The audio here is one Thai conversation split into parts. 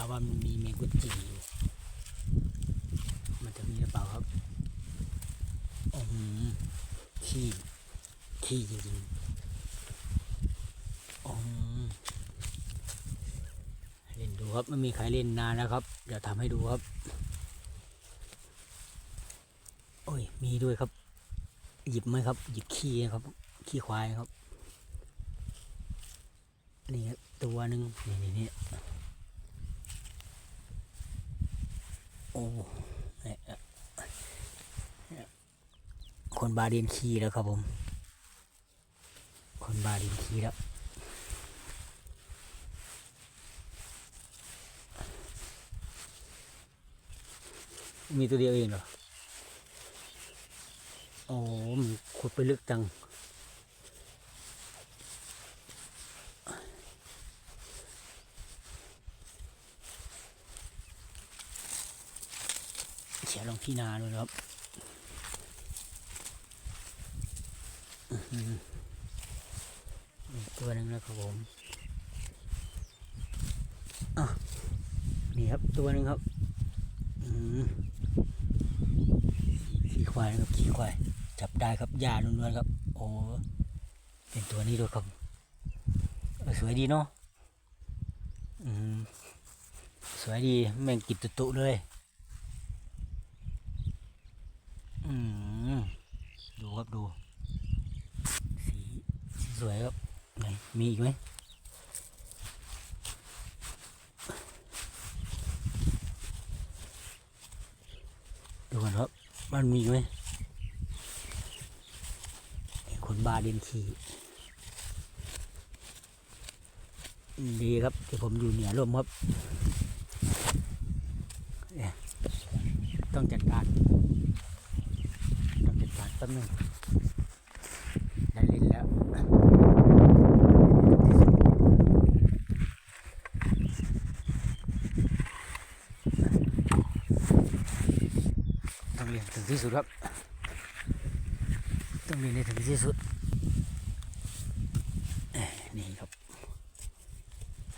าว่ามันมีเมงกุจิอยู่ มันจะมีหรือเปล่าครับอืมขี้ขี้จริงๆอืมเล่นดูครับไม่มีใครเล่นนานแล้วครับ เดี๋ยวทำให้ดูครับ โอ้ย มีด้วยครับ หยิบไหมครับ หยิบขี้นะครับ ขี้ควายครับ นี่ครับตัวหนึ่งนี่นี่นี่โอ้เนี่ยเนี่ย คนบาเดียนขี้แล้วครับผม คนบาเดียนขี้แล้วมีตัวเดียวเองเหรอโอ้มันขุดไปลึกจัง เขียลงที่นาด้วยครับตัวหนึ่งแล้วครับผมอะนี่ครับตัวหนึ่งครับขี้ควายนะครับขี้ควาย จับได้ครับหญ้าล้วนๆครับ โอ้เป็นตัวนี้ด้วยครับสวยดีเนาะอืมสวยดีแม่งกินตุตุๆเลย อืม ดูครับดู สีสวยครับไหนมีอีกไหมดูกันครับ มันมีอีกไหมคนบาเดนขี่ดีครับที่ผมอยู่เหนือร่มครับ ต้องจัดการ ต้องจัดการแป๊บนึงได้เล่นแล้วต้องเรียนถึงที่สุดครับ ต้องเรียนให้ถึงที่สุดเอ้ยนี่ครับ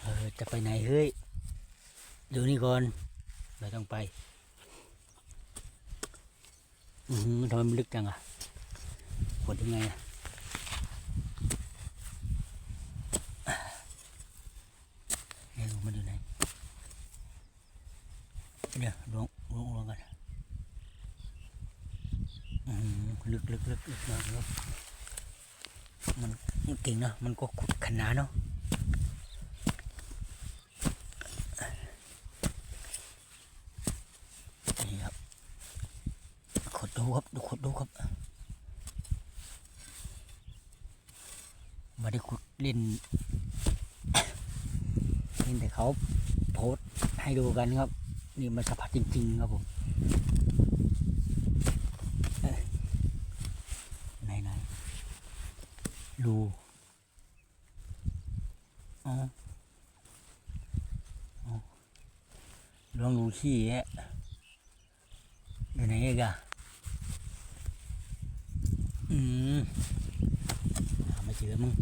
เออ จะไปไหนเฮ้ย ดูนี่ก่อน เราต้องไป อืมทำไมมันลึกจังอะ ดยังไงอะเอ๊ะมันอยู่ไหนเดี๋ยวลงลงลงกันอืมลึกลึกลึกลึกมากครับมันมันเก่งเนอะมันก็ขุดขนาดเนาะนี่ครับขุดดูครับดูขุดดูครับ ได้ขุดเล่นเล่นแต่เขาโพสให้ดูกันครับ นี่มันสัมผัสจริง ๆ ครับผมไหนไหนรูอ๋ออ๋อลองดูขี้ฮะอยู่ไหนอีกอะอืม หาไม่เจอมึง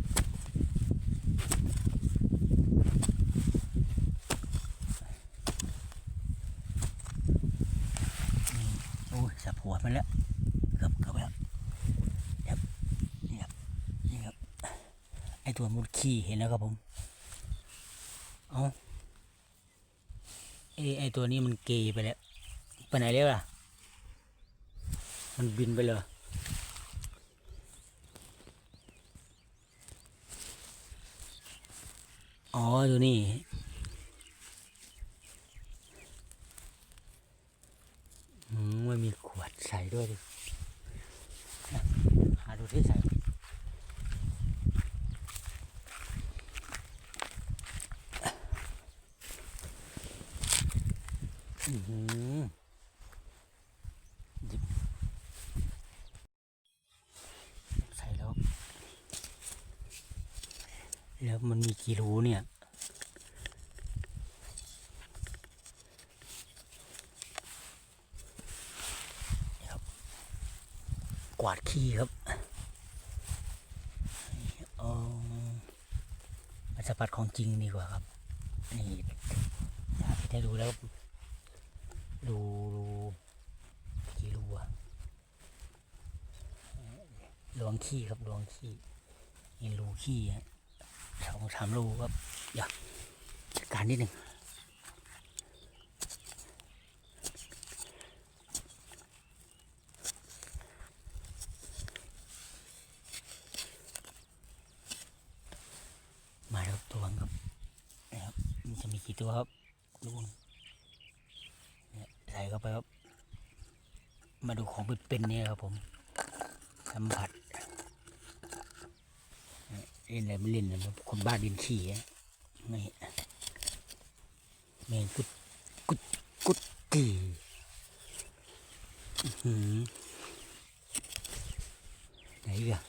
โอ้ยสับหัวมันแล้วเกือบเกือบแล้วครับนี่ครับนี่ครับไอตัวมุดขี้เห็นแล้วครับผมเอาไอไอตัวนี้มันเกยไปแล้วไปไหนแล้วล่ะ มันบินไปเลย อ๋อดูนี่ อืมมันมีขวดใส่ด้วยดิหาดูที่ใส่อืหือ ใส่แล้ว แล้วมันมีกี่รูเนี่ยครับกวาดขี้ครับเอามาสัมผัสของจริงดีกว่าครับ นี่ให้ดูแล้ว ดูรูกี่รูอะลวงขี้ครับลวงขี้นี่รูขี้ฮะ องสามรูครับเดี๋ยวจัดการนิดหนึ่งมาแล้วตัวครับนะครับมันจะมีกี่ตัวครับดูเนี่ยใส่เข้าไปครับ มาดูของเป็นๆเนี่ยครับผมสัมผัส เล่นอะไรไม่เล่นนะคนบ้าดินขี้อะนี่แมงกุดกุดกุดตีอือหือไหนอีกัน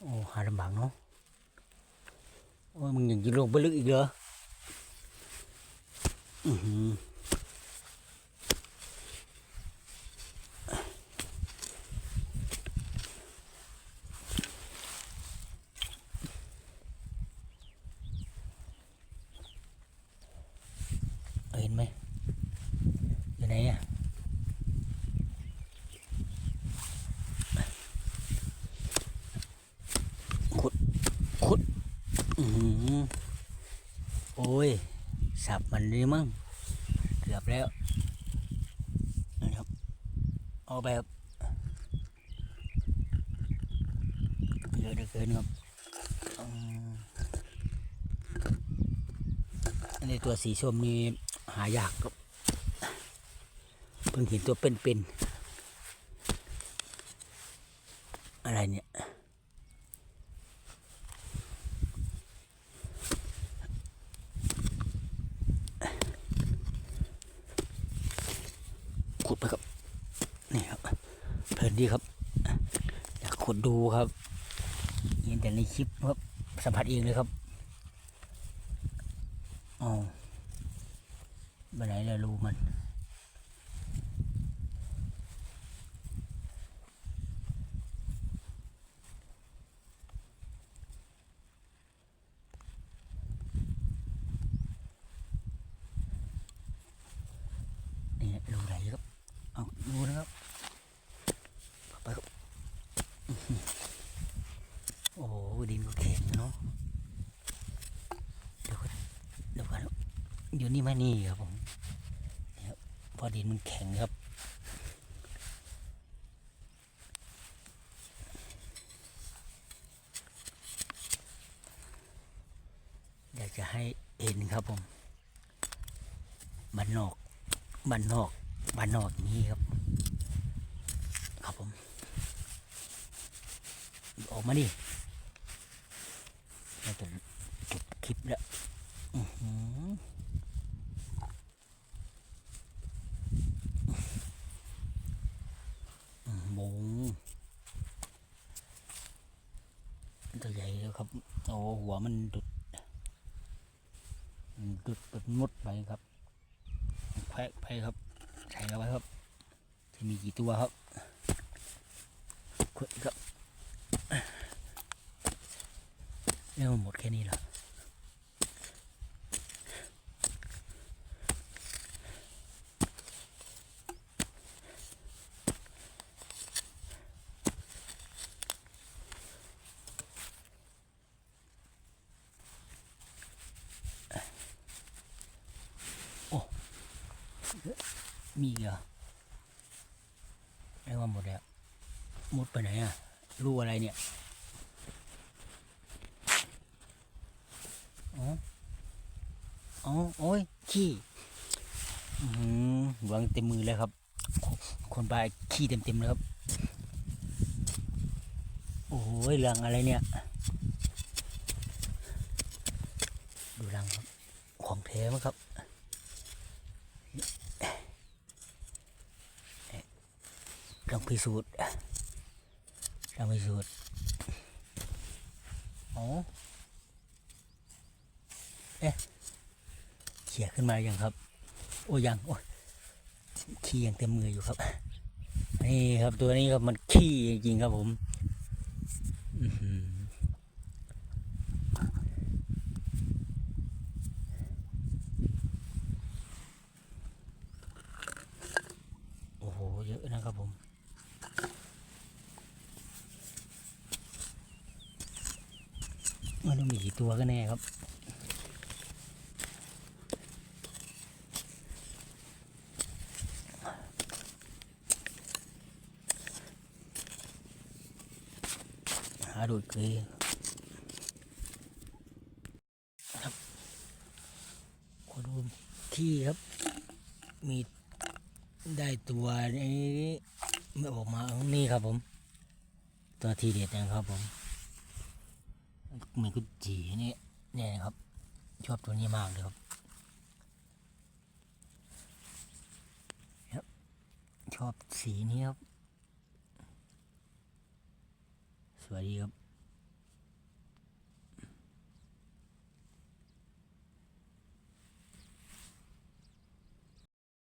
โอ้หาลำบากเนาะโอ้มึงยังจะลงไปลึกอีกเหรออือหือ เห็นไหมอยู่ไหนอะขุด ขุด อือหือโอ้ย สับมันนี่มั้งเกือบแล้วนะครับเอาไปครับเยอะเหลือเกินครับอันนี้ตัวสีส้มนี่หายากครับเพิ่งเห็นตัวเป็นๆอะไรเนี่ย ขุดไปครับ นี่ครับ เพลิน ดีครับอยากขุดดูครับเห็นแต่ในคลิปครับสัมผัสเองเลยครับอ๋อไปไหนเลยรูมันนี่รูไหนครับเอาดูนะครับเข้าไปครับอื้อหือโอ้โหดินก็แข็งเนาะเดี๋ยวก่อนเดี๋ยวก่อน อยู่นี่ไหนี่ครับผมพอดินมันแข็งครับ อยากจะให้เห็นครับผมบ้านนอกบ้านนอกบ้านนอกนี้ครับ ครับผม ออกมาดิเราจะจบคลิปแล้วอื้อหืออื้อหมูตัวใหญ่แล้วครับ โอ้ หัวมันดุดดุดเป็นมุดไปครับแควะไปครับ ใส่เข้าไปครับ จะมีกี่ตัวครับขุดครับเรื่องมันหมดแค่นี้เหรอ มีอีกเหรอเรียกว่าหมดแล้วมุดไปไหนอะรูอะไรเนี่ยอ๋ออ๋อโอ้ยขี้อือหือวางเต็มมือเลยครับ คนบายขี้เต็มเต็มเลยครับ โอ้ยรังอะไรเนี่ย ดูรังครับ ของแท้มั้งครับ ลองพิสูจน์ลองพิสูจน์อ๋อเอ๊ะเขี่ยขึ้นมาอย่างครับ โอ้ยังโอ้ขี้ยังเต็มมืออยู่ครับ นี่ครับตัวนี้ครับมันขี้จริงๆครับผมอื้อหือ มันต้องมีกี่ตัวก็แน่ครับหาดูดเคยครับขอดูที่ครับ มีได้ตัวนี้ไม่ออกมานี่ครับผม ตัวทีเด็ดนะครับผม เหมือนกุจีนี่เนี่ยนะครับ ชอบตัวนี้มากเลยครับครับ ชอบสีนี้ครับ สวยดีครับ